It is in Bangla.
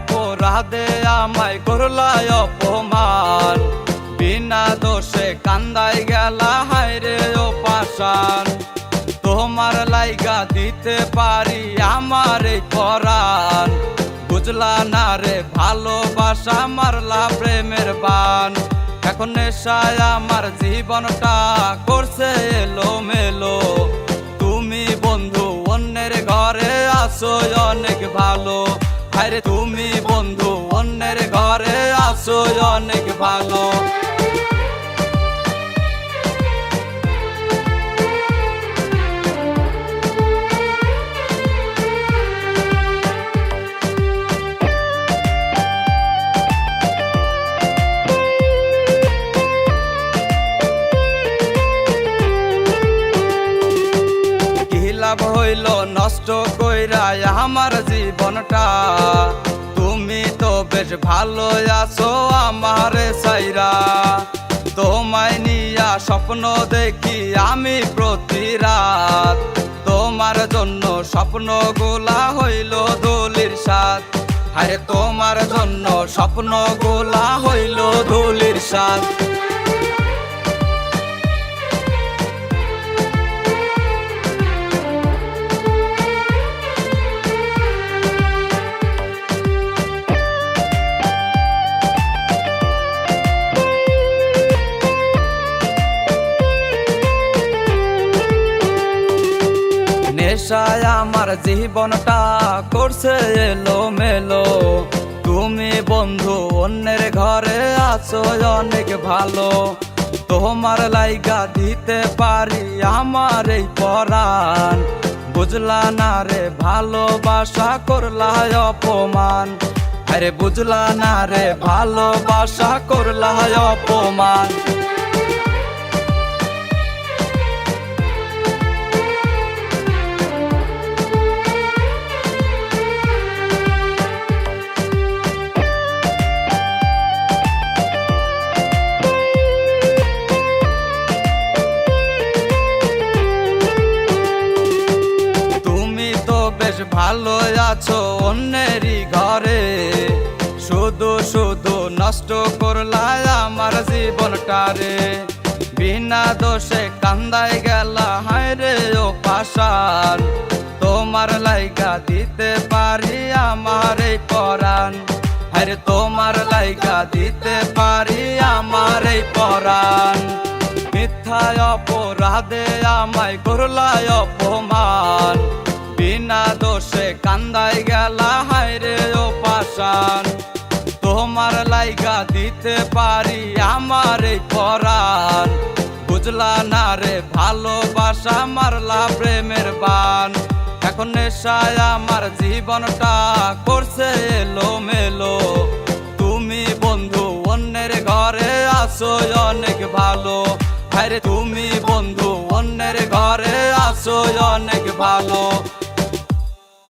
অপরাধে আমায় করলায় অপমান। বিনা দোষে কান্দাই গেলা, হায়রে ও পাশান তোমার লাইগা দিতে পারি আমার এই পরাণ। বুঝলা না রে, ভালোবাসা মারলা প্রেমের বান এখন নেশায় আমার জীবনটা করছে এলো মেলো তুমি বন্ধু, অন্যের ঘরে আসো অনেক ভালো। আরে তুমি বন্ধু অন্যের ঘরে আসো অনেক ভালো। লাভ হইল নষ্ট কইরা আমার জীবনটা। তুমি তো বেশ ভালো আছো আমার সাইরা তোমায় নিয়া স্বপ্ন দেখি আমি প্রতি রাত। তোমার জন্য স্বপ্ন গোলা হইল দলির সাথ আরে তোমার জন্য স্বপ্ন গোলা হইল দলির সাথ নেশায় আমার জীবনটা করছে এলো মেলো তুমি বন্ধু, অন্যের ঘরে আছো অনেক ভালো। তোমার লাইগা দিতে পারি আমার এই পরাণ। বুঝলা না রে, ভালোবাসা করলা অপমান। আরে বুঝলা না রে, ভালোবাসা করলা অপমান। ভালো আছো অন্যেরই ঘরে। শুধু শুধু নষ্ট করলা আমার জীবনটারে। বিনা দোষে কান্দাই গেলা, হায় রে ও পাশান তোমার লাইগা দিতে পারি আমার এই পরাণ। আরে তোমার লাইগা দিতে পারি আমার এই পরাণ। মিথ্যায় অপরাধে আমায় করলায় অপমান। বিনা দোষে কান্দাই গেলা হায়রে ও পাশান তোমার লাইগা দিতে পারি আমার এই পরাণ। বুঝলা না রে, ভালোবাসা মারলা প্রেমের বান এখন নেশায় আমার জীবনটা করছে এলো মেলো তুমি বন্ধু, অন্যের ঘরে আসো অনেক ভালো। আরে তুমি বন্ধু, অন্যের ঘরে আসো অনেক ভালো।